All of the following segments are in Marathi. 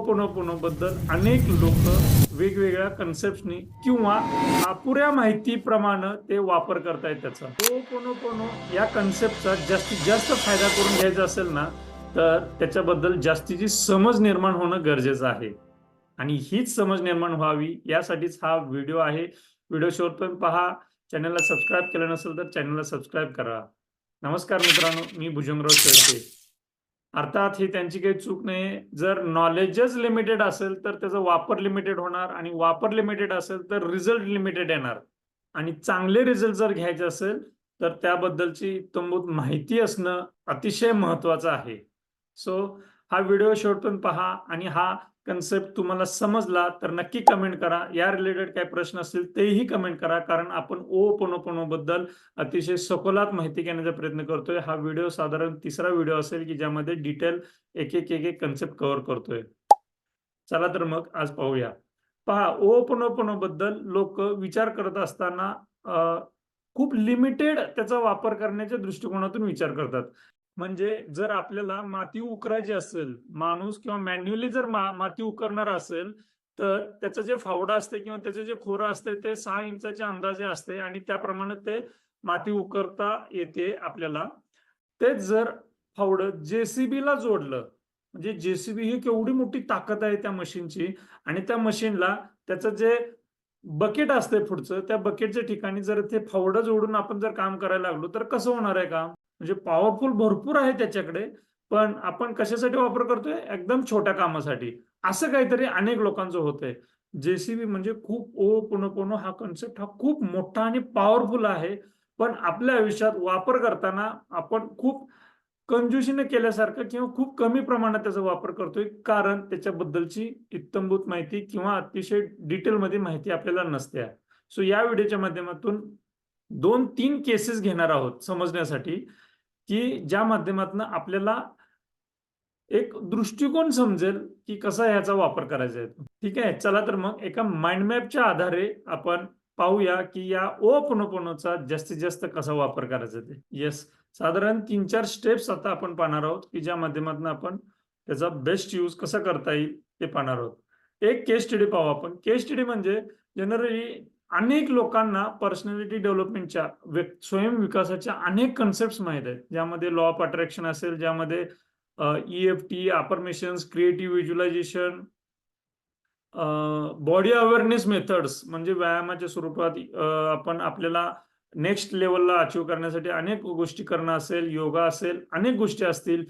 कोणाकोणाबद्दल बद्दल अनेक लोक वेगवेगळ्या कन्सेप्टनी किंवा अपुऱ्या माहितीप्रमाणे ते वापर करतायत त्याचा ओपोनोपोनो या कन्सेप्टचा जास्तीत जास्त फायदा करून घ्यायचा असेल ना तर त्याच्याबद्दल जास्तीची समज निर्माण होणं गरजेचं आहे आणि हीच समज निर्माण व्हावी यासाठीच हा व्हिडिओ आहे व्हिडिओ शेवटपर्यंत पहा चॅनलला सबस्क्राईब केलं नसेल तर चॅनलला सबस्क्राईब करा नमस्कार मित्रांनो मी भुजंगराव शेळके अर्थात ही त्यांची काही चूक नाही. जर नॉलेजच लिमिटेड असेल तर त्याचा वापर लिमिटेड होणार आणि वापर लिमिटेड असेल तर रिझल्ट लिमिटेड येणार. आणि चांगले रिझल्ट जर घ्यायचे असेल तर त्याबद्दलची तंबूत माहिती असणं अतिशय महत्वाचं आहे. सो हा व्हिडिओ शेवटपर्यंत पहा आणि हा कन्सेप्ट तुम्हाला समजला तर नक्की कमेंट करा. या रिलेटेड काही प्रश्न असतील तेही कमेंट करा कारण आपण ओ बद्दल अतिशय सखोलात माहिती घेण्याचा प्रयत्न करतोय. हा व्हिडिओ साधारण तिसरा व्हिडिओ असेल की ज्यामध्ये डिटेल एक एक एक एक कन्सेप्ट कव्हर करतोय. चला तर मग आज पाहूया. पहा ओ बद्दल लोक विचार करत असताना खूप लिमिटेड त्याचा वापर करण्याच्या दृष्टिकोनातून विचार करतात. म्हणजे जर आपल्याला माती उकरायची असेल माणूस किंवा मॅन्युअली जर मा- माती उकरणार असेल तर त्याचं जे फावडा असते किंवा त्याचे जे खोरं असते ते सहा इंचाच्या अंदाजे असते आणि त्याप्रमाणे ते माती उकरता येते आपल्याला. तेच जर फावडं जेसीबी ला जोडलं म्हणजे जेसीबी ही केवढी मोठी ताकद आहे त्या मशीनची आणि त्या मशीनला त्याचं जे बकेट असतंय पुढचं. त्या बकेटच्या ठिकाणी जर ते फावडं जोडून आपण जर काम करायला लागलो तर कसं होणार आहे काम? म्हणजे पॉवरफुल भरपूर आहे त्याच्याकडे पण आपण कशासाठी वापर करतोय? एकदम छोट्या कामासाठी. असं काहीतरी अनेक लोकांचं होतंय. जेसीबी म्हणजे खूप ओ पुन्हा पुन हा कन्सेप्ट हा खूप मोठा आणि पॉवरफुल आहे. पण आपल्या आयुष्यात वापर करताना आपण खूप कंजुशीने केल्यासारखं किंवा खूप कमी प्रमाणात त्याचा वापर करतोय कारण त्याच्याबद्दलची इत्तमभूत माहिती किंवा अतिशय डिटेलमध्ये माहिती आपल्याला नसते. सो या व्हिडिओच्या माध्यमातून दोन तीन केसेस घेणार आहोत समजण्यासाठी की ज्या माध्यमातून आपल्याला एक दृष्टिकोन समजेल की कसा ह्याचा वापर करायचा आहे. ठीक आहे? चला तर मग एका माइंड मॅपच्या आधारे आपण पाहूया की या ओपनोपनोचा जास्तीत जास्त कसा वापर करायचा ते. येस साधारण तीन चार स्टेप्स आता आपण पाहणार आहोत की ज्या माध्यमातून आपण त्याचा बेस्ट यूज कसा करता येईल ते पाहणार आहोत. एक केस स्टडी पाहू आपण. केस स्टडी म्हणजे जनरली अनेक लोकांना पर्सनॅलिटी डेव्हलपमेंटच्या स्वयंविकासाच्या अनेक कन्सेप्ट माहीत आहेत. ज्यामध्ये लॉ ऑफ अट्रॅक्शन असेल ज्यामध्ये E F T affirmations creative visualisation body awareness methods म्हणजे व्यायामाच्या स्वरूपात आपण आपल्याला नेक्स्ट लेवलला अचीव करण्यासाठी अनेक गोष्टी करणं असेल योगा असेल अनेक गोष्टी असतील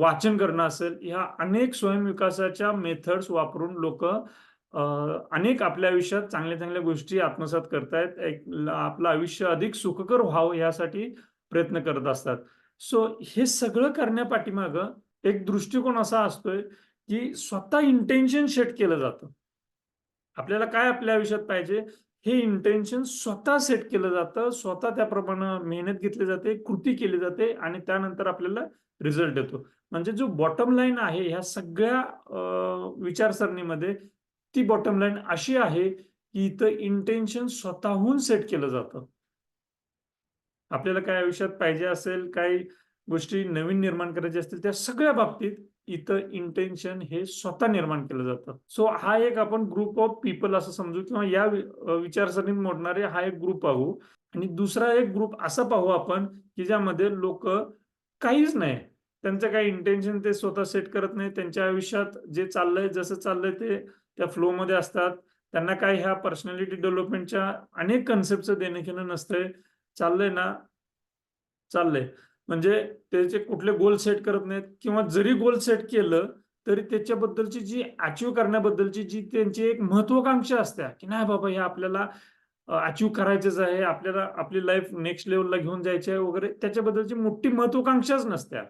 वाचन करणं असेल ह्या अनेक स्वयंविकासाच्या मेथड्स वापरून लोक अनेक आपल्या आयुष्यात चांगल्या चांगल्या गोष्टी आत्मसात करतायत. एक आपलं आयुष्य अधिक सुखकर व्हावं यासाठी प्रयत्न करत असतात. सो हे सगळं करण्यापाठीमागं एक दृष्टिकोन असा असतोय की स्वतः इंटेन्शन सेट केलं जातं. आपल्याला काय आपल्या आयुष्यात पाहिजे? हे इंटेन्शन स्वतः सेट केलं जातं. स्वतः त्याप्रमाणे मेहनत घेतली जाते कृती केली जाते आणि त्यानंतर आपल्याला रिझल्ट येतो. म्हणजे जो बॉटम लाईन आहे ह्या सगळ्या विचारसरणीमध्ये ती बॉटम लाईन अशी आहे की इथं इंटेन्शन स्वतःहून सेट केलं जातं. आपल्याला काय आयुष्यात पाहिजे असेल काही गोष्टी नवीन निर्माण करायच्या असतील त्या सगळ्या बाबतीत इथं इंटेन्शन हे स्वतः निर्माण केलं जातं. सो हा एक आपण ग्रुप ऑफ पीपल असं समजू किंवा या विचारसरणीत मोडणारे हा एक ग्रुप पाहू. आणि दुसरा एक ग्रुप असा पाहू आपण की ज्यामध्ये लोक काहीच नाही. त्यांचं काही इंटेन्शन ते स्वतः सेट करत नाही. त्यांच्या आयुष्यात जे चाललंय जसं चाललंय ते त्या फ्लो मध्ये असतात. त्यांना काही ह्या पर्सनॅलिटी डेव्हलपमेंटच्या अनेक कन्सेप्टचं देणं घेणं नसतंय. चाललंय ना? चाललंय. म्हणजे त्याचे कुठले गोल सेट करत नाहीत. किंवा जरी गोल सेट केलं तरी त्याच्याबद्दलची जी अचीव करण्याबद्दलची जी त्यांची एक महत्वाकांक्षा असते की नाही बाबा हे आपल्याला अचीव करायचंच आहे आपल्याला आपली लाईफ नेक्स्ट लेवलला घेऊन जायची आहे वगैरे त्याच्याबद्दलची मोठी महत्वाकांक्षाच नसत्या.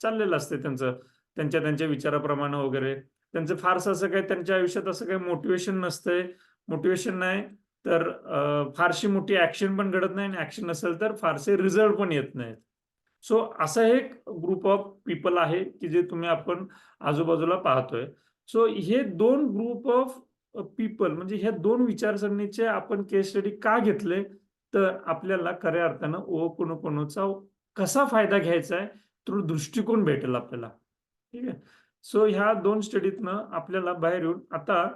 चाललेलं असते त्यांचं त्यांच्या त्यांच्या विचाराप्रमाणे वगैरे. त्यांचं फारसं असं काही त्यांच्या आयुष्यात असं काही मोटिवेशन नसतंय. मोटिवेशन नाही तर फारशी मोठी ऍक्शन पण घडत नाही आणि ऍक्शन नसेल तर फारसे रिझल्ट पण येत नाहीत. सो असा एक ग्रुप ऑफ पीपल आहे की जे तुम्ही आपण आजूबाजूला पाहतोय. सो हे दोन ग्रुप ऑफ पीपल म्हणजे ह्या दोन विचारसरणीचे आपण केस स्टडी का घेतले? तर आपल्याला खऱ्या अर्थानं ओपनोपनोचा कसा फायदा घ्यायचा आहे? तो दृष्टिकोन भेटेल आपल्याला. ठीक आहे? सो ह्या दोन स्टडीतनं आपल्याला बाहेर येऊन आता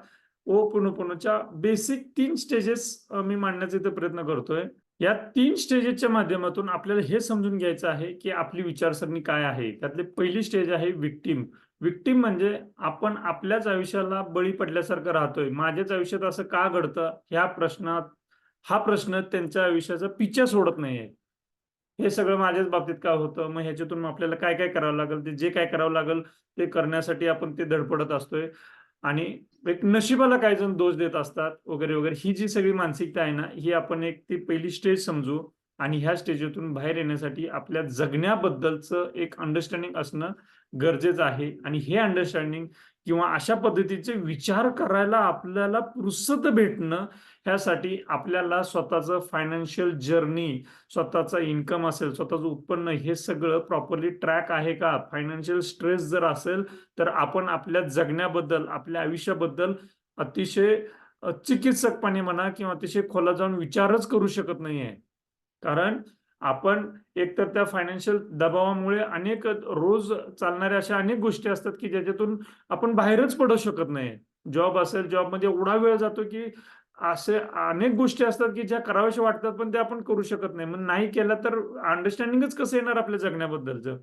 ओ पुनोपुनोच्या बेसिक तीन स्टेजेस मी मांडण्याचा इथे प्रयत्न करतोय. या तीन स्टेजेसच्या माध्यमातून आपल्याला हे समजून घ्यायचं आहे की आपली विचारसरणी काय आहे. त्यातली पहिली स्टेज आहे विक्टीम विक्टीम म्हणजे आपण आपल्याच आयुष्याला बळी पडल्यासारखं राहतोय. माझ्याच आयुष्यात असं का घडतं? ह्या प्रश्नात हा प्रश्न त्यांच्या आयुष्याचा पिच्छा सोडत नाहीये. हे सगळं माझ्याच बाबतीत का होतं? मग ह्याच्यातून आपल्याला काय काय करावं लागेल? ते जे काय करावं लागेल ते करण्यासाठी आपण ते धडपडत असतोय. आणि एक नशिबाला काही जण दोष देत असतात वगैरे वगैरे. ही जी सगळी मानसिकता आहे ना ही आपण एक ती पहिली स्टेज समजू. आणि ह्या स्टेजतून बाहेर येण्यासाठी आपल्या जगण्याबद्दलचं एक अंडरस्टँडिंग असणं गरजेचं आहे. आणि हे अंडरस्टँडिंग किंवा अशा पद्धतीचे विचार करायला आपल्याला पुरुषत भेटणं ह्यासाठी आपल्याला स्वतःचं फायनान्शियल जर्नी स्वतःचा इन्कम असेल स्वतःचं उत्पन्न हे सगळं प्रॉपरली ट्रॅक आहे का? फायनान्शियल स्ट्रेस जर असेल तर आपण आपल्या जगण्याबद्दल आपल्या आयुष्याबद्दल अतिशय चिकित्सकपणे म्हणा किंवा अतिशय खोला जाऊन विचारच करू शकत नाहीये. कारण आपण एकतर त्या फायनान्शियल दबावामुळे अनेक रोज चालणाऱ्या अशा अनेक गोष्टी असतात की ज्याच्यातून आपण बाहेरच पडू शकत नाही. जॉब असेल जॉबमध्ये एवढा वेळ जातो की असे अनेक गोष्टी असतात की ज्या कराव्याशा वाटतात पण त्या आपण करू शकत नाही. मग नाही केलं तर अंडरस्टँडिंगच कसं येणार आपल्या जगण्याबद्दलचं?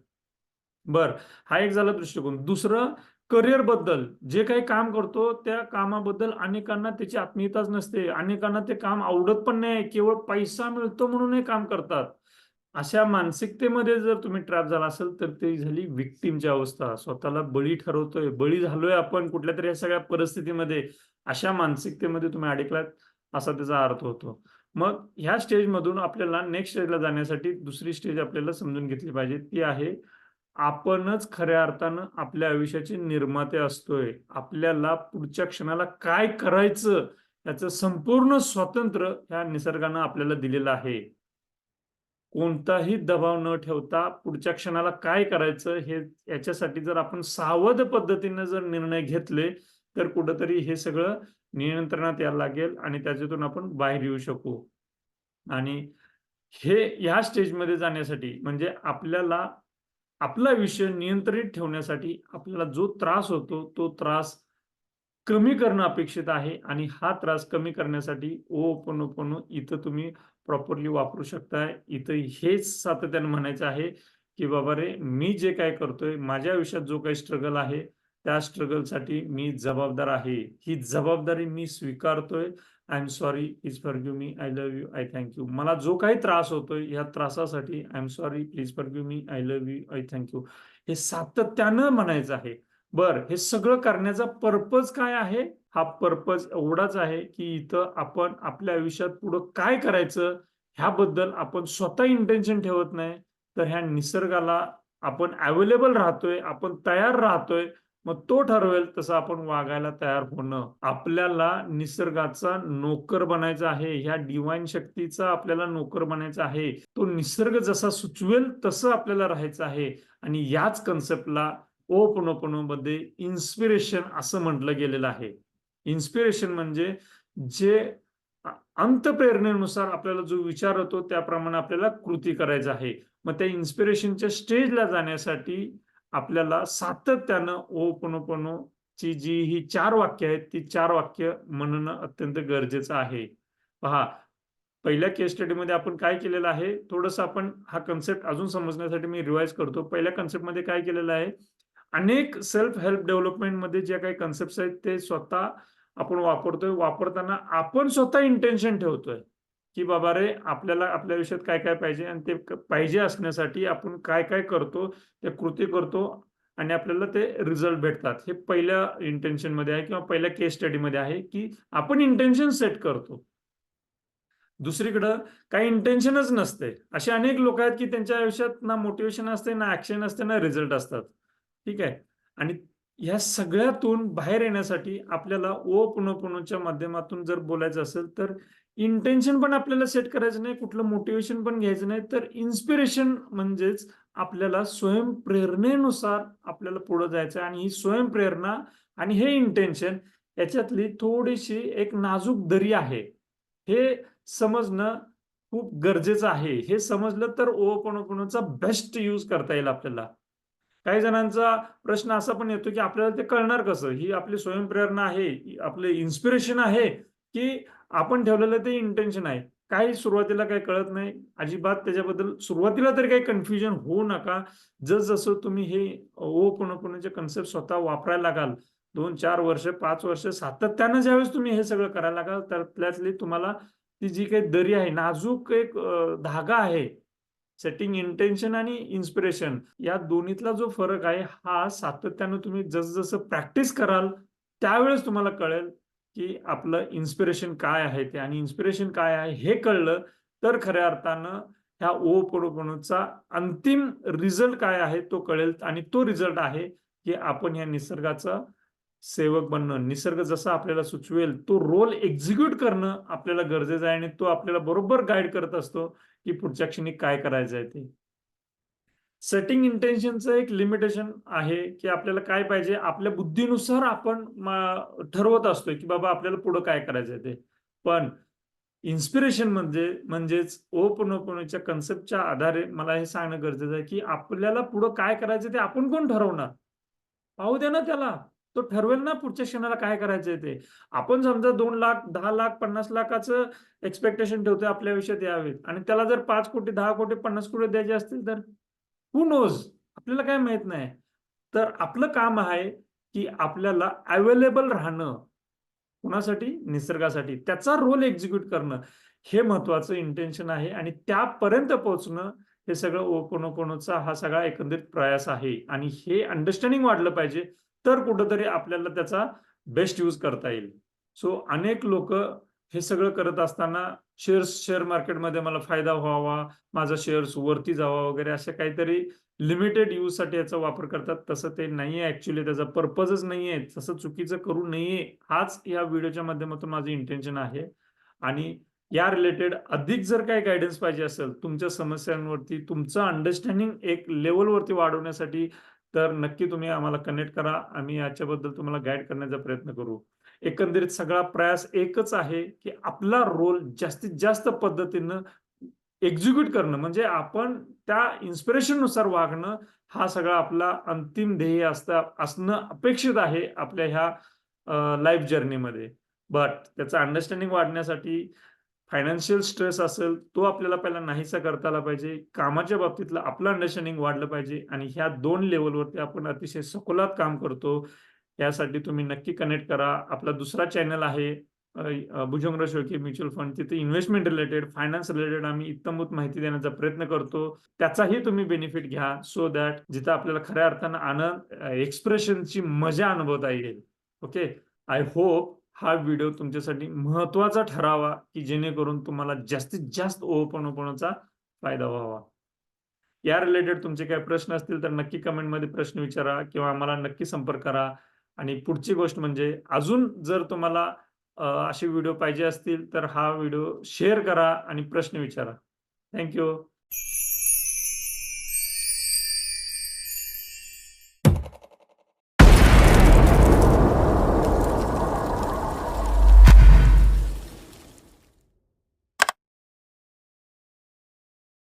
बर हा एक झाला दृष्टिकोन. दुसरं करिअरबद्दल जे काही काम करतो त्या कामाबद्दल अनेकांना त्याची आत्मीयताच नसते. अनेकांना ते काम आवडत पण नाही केवळ पैसा मिळतो म्हणूनही काम करतात. अशा मानसिकतेमध्ये जर तुम्ही ट्रॅप झाला असेल तर ती झाली विक्टीमची अवस्था. स्वतःला बळी ठरवतोय. बळी झालोय आपण कुठल्या तरी या सगळ्या परिस्थितीमध्ये. अशा मानसिकतेमध्ये तुम्ही अडकलात असा त्याचा अर्थ होतो. मग ह्या स्टेजमधून आपल्याला नेक्स्ट स्टेजला जाण्यासाठी दुसरी स्टेज आपल्याला समजून घेतली पाहिजे. ती आहे आपणच खऱ्या अर्थानं आपल्या आयुष्याचे निर्माते असतोय. आपल्याला पुढच्या क्षणाला काय करायचं याचं संपूर्ण स्वातंत्र्य ह्या निसर्गानं आपल्याला दिलेलं आहे. कोणताही दबाव न ठेवता पुढच्या क्षणाला काय करायचं हे याच्यासाठी जर आपण सावध पद्धतीने जर निर्णय घेतले तर कुठंतरी हे सगळं नियंत्रणात यायला लागेल आणि त्याच्यातून आपण बाहेर येऊ शकू. आणि हे ह्या स्टेजमध्ये जाण्यासाठी म्हणजे आपल्याला आपला विषय नियंत्रित ठेवण्यासाठी आपल्याला जो त्रास होतो तो त्रास कमी करणं अपेक्षित आहे आणि हा त्रास कमी करण्यासाठी ओ पण इथं तुम्ही प्रॉपरली वापरू शकताय. इथं हेच सातत्याने म्हणायचं आहे की बाबा रे मी जे काय करतोय माझ्या आयुष्यात जो काही स्ट्रगल आहे त्या स्ट्रगलसाठी मी जबाबदार आहे. ही जबाबदारी मी स्वीकारतोय I am sorry please forgive me I love you I thank you मला जो काही त्रास होतोय या त्रासासाठी I am sorry please forgive me I love you I thank you हे सातत्यानं म्हणायचं आहे. बर हे सगळं करण्याचा पर्पज काय आहे? हा पर्पज एवढाच आहे की इथं आपण आपल्या आयुष्यात पुढं काय करायचं? ह्याबद्दल आपण स्वतः इंटेन्शन ठेवत नाही. तर ह्या निसर्गाला आपण अवेलेबल राहतोय आपण तयार राहतोय. मग तो ठरवेल तसं आपण वागायला तयार होणं. आपल्याला निसर्गाचा नोकर बनायचा आहे. ह्या डिवाइन शक्तीचा आपल्याला नोकर बनायचा आहे. तो निसर्ग जसा सुचवेल तसं आपल्याला राहायचं आहे. आणि याच कन्सेप्टला ओ मध्ये इन्स्पिरेशन असं म्हटलं गेलेलं आहे. इन्स्पिरेशन म्हणजे जे अंतप्रेरणेनुसार आपल्याला जो विचार होतो त्याप्रमाणे आपल्याला कृती करायचं आहे. मग त्या इन्स्पिरेशनच्या स्टेजला जाण्यासाठी आपल्याला सातत्यानं ओ पुनोपनो ची जी ही चार वाक्य आहेत ती चार वाक्य म्हणणं अत्यंत गरजेचं आहे. पहा पहिल्या केस स्टडीमध्ये आपण काय केलेलं आहे? थोडस आपण हा कन्सेप्ट अजून समजण्यासाठी मी रिवाइज करतो. पहिल्या कन्सेप्टमध्ये काय केलेलं आहे? अनेक सेल्फ हेल्प डेव्हलपमेंटमध्ये ज्या काही कन्सेप्ट आहेत ते स्वतः आपण वापरतोय. वापरताना आपण स्वतः इंटेन्शन ठेवतोय. की बाबा रे आपल्याला आपल्या आयुष्यात काय काय पाहिजे आणि ते पाहिजे असण्यासाठी आपण काय काय करतो ते कृती करतो आणि आपल्याला ते रिझल्ट भेटतात. हे पहिल्या इंटेन्शनमध्ये आहे किंवा पहिल्या केस स्टडीमध्ये आहे की आपण इंटेन्शन सेट करतो. दुसरीकडं काही इंटेन्शनच नसते. असे अनेक लोक आहेत की त्यांच्या आयुष्यात ना मोटिवेशन असते ना ऍक्शन असते ना रिझल्ट असतात. ठीक आहे? आणि ह्या सगळ्यातून बाहेर येण्यासाठी आपल्याला ओ पुनपुनच्या माध्यमातून जर बोलायचं असेल तर इंटेन्शन पण आपल्याला सेट करायचं नाही कुठलं मोटिवेशन पण घ्यायचं नाही. तर इन्स्पिरेशन म्हणजेच आपल्याला स्वयंप्रेरणेनुसार आपल्याला पुढे जायचं आणि ही स्वयंप्रेरणा आणि हे इंटेन्शन याच्यातली थोडीशी एक नाजूक दरी आहे. हे समजणं खूप गरजेचं आहे. हे समजलं तर ओपनोपनोचा बेस्ट यूज करता येईल आपल्याला. काही जणांचा प्रश्न असा पण येतो की आपल्याला ते कळणार कसं? ही आपली स्वयंप्रेरणा आहे आपले इन्स्पिरेशन आहे. की आपण ठेवलेलं ते इंटेन्शन आहे. काही सुरुवातीला काही कळत नाही. अजिबात त्याच्याबद्दल सुरुवातीला तरी काही कन्फ्युजन होऊ नका. जसं तुम्ही हे ओ कोणाकोणाचे कन्सेप्ट स्वतः वापरायला लागाल दोन चार वर्ष पाच वर्ष सातत्यानं ज्यावेळेस तुम्ही हे सगळं करायला लागाल तर त्यातली तुम्हाला ती जी काही दरी आहे नाजूक एक धागा आहे. सेटिंग इंटेन्शन आणि इन्स्पिरेशन या दोन्हीतला जो फरक आहे हा सातत्यानं तुम्ही जसजसं प्रॅक्टिस कराल त्यावेळेस तुम्हाला कळेल. की आपलं इन्स्पिरेशन काय आहे ते. आणि इन्स्पिरेशन काय आहे हे कळलं तर खऱ्या अर्थानं ह्या ओपणोपणूचा अंतिम रिझल्ट काय आहे तो कळेल. आणि तो रिझल्ट आहे की आपण ह्या निसर्गाचा सेवक बनणं. निसर्ग जसा आपल्याला सुचवेल तो रोल एक्झिक्यूट करणं आपल्याला गरजेचं आहे. आणि तो आपल्याला बरोबर गाईड करत असतो की पुढच्या क्षणी काय करायचं आहे ते. सेटिंग इंटेन्शनचं एक लिमिटेशन आहे की आपल्याला काय पाहिजे? आपल्या बुद्धीनुसार आपण ठरवत असतोय की बाबा आपल्याला पुढं काय करायचं आहे ते. पण इन्स्पिरेशन म्हणजे म्हणजेच ओपन ओपनच्या कन्सेप्टच्या आधारे मला हे सांगणं गरजेचं आहे की आपल्याला पुढं काय करायचं ते आपण कोण ठरवणार? पाहू दे ना त्याला. तो ठरवेल ना पुढच्या क्षणाला काय करायचंय ते. आपण समजा दोन लाख दहा लाख पन्नास लाखाचं एक्सपेक्टेशन ठेवतोय आपल्या विषयात यावेत आणि त्याला जर पाच कोटी दहा कोटी पन्नास कोटी द्यायचे असतील तर? हु नोज आपल्याला काय माहीत नाही. तर आपलं काम आहे की आपल्याला अवेलेबल राहणं. कुणासाठी? निसर्गासाठी. त्याचा रोल एक्झिक्यूट करणं. हे महत्वाचं इंटेन्शन आहे आणि त्यापर्यंत पोहोचणं हे सगळं ओपनोपणोचा हा सगळा एकंदरीत प्रयास आहे. आणि हे अंडरस्टँडिंग वाढलं पाहिजे तर कुठंतरी आपल्याला त्याचा बेस्ट यूज करता येईल. सो अनेक लोक हे सगळं करत असताना शेअर्स शेअर मार्केटमध्ये मला फायदा व्हावा माझा शेअर्स वरती जावा वगैरे अशा काहीतरी लिमिटेड यूजसाठी याचा वापर करतात. तसं ते नाहीये ऍक्च्युली त्याचा पर्पजच नाहीये. तसं चुकीचं करू नये. हाच या व्हिडिओच्या माध्यमातून माझं इंटेन्शन आहे. आणि या रिलेटेड अधिक जर काही गायडन्स पाहिजे असेल तुमच्या समस्यांवरती तुमचं अंडरस्टँडिंग एक लेवलवरती वाढवण्यासाठी तर नक्की तुम्ही आम्हाला कनेक्ट करा. आम्ही याच्याबद्दल तुम्हाला गाईड करण्याचा प्रयत्न करू. एकंदरीत सगळा प्रयास एकच आहे की आपला रोल जास्तीत जास्त पद्धतीनं एक्झिक्यूट करणं. म्हणजे आपण त्या इन्स्पिरेशननुसार वागणं हा सगळा आपला अंतिम ध्येय असता असणं अपेक्षित आहे आपल्या ह्या लाईफ जर्नीमध्ये बट त्याचं अंडरस्टँडिंग वाढण्यासाठी फायनान्शियल स्ट्रेस असेल तो आपल्याला पहिला नाहीसा करता आला पाहिजे. कामाच्या बाबतीतलं आपलं अंडरस्टँडिंग वाढलं पाहिजे. आणि ह्या दोन लेवलवरती आपण अतिशय सखोलात काम करतो. यासाठी तुम्ही नक्की कनेक्ट करा. आपला दुसरा चॅनल आहे अ, भुजंग शेळके म्युच्युअल फंड तिथे इन्व्हेस्टमेंट रिलेटेड फायनान्स रिलेटेड आम्ही इत्तमभूत माहिती देण्याचा प्रयत्न करतो. त्याचाही तुम्ही बेनिफिट घ्या सो दॅट जिथं आपल्याला खऱ्या अर्थानं आनंद एक्सप्रेशनची मजा अनुभवता येईल. ओके आय होप हा व्हिडिओ तुमच्यासाठी महत्त्वाचा ठरावा की जेणेकरून तुम्हाला जास्तीत जास्त ओपन फायदा व्हावा. या रिलेटेड तुमचे काही प्रश्न असतील तर नक्की कमेंटमध्ये प्रश्न विचारा किंवा आम्हाला नक्की संपर्क करा. आणि पुढची गोष्ट म्हणजे अजून जर तुम्हाला असे व्हिडिओ पाहिजे असतील तर हा व्हिडिओ शेअर करा आणि प्रश्न विचारा. थँक्यू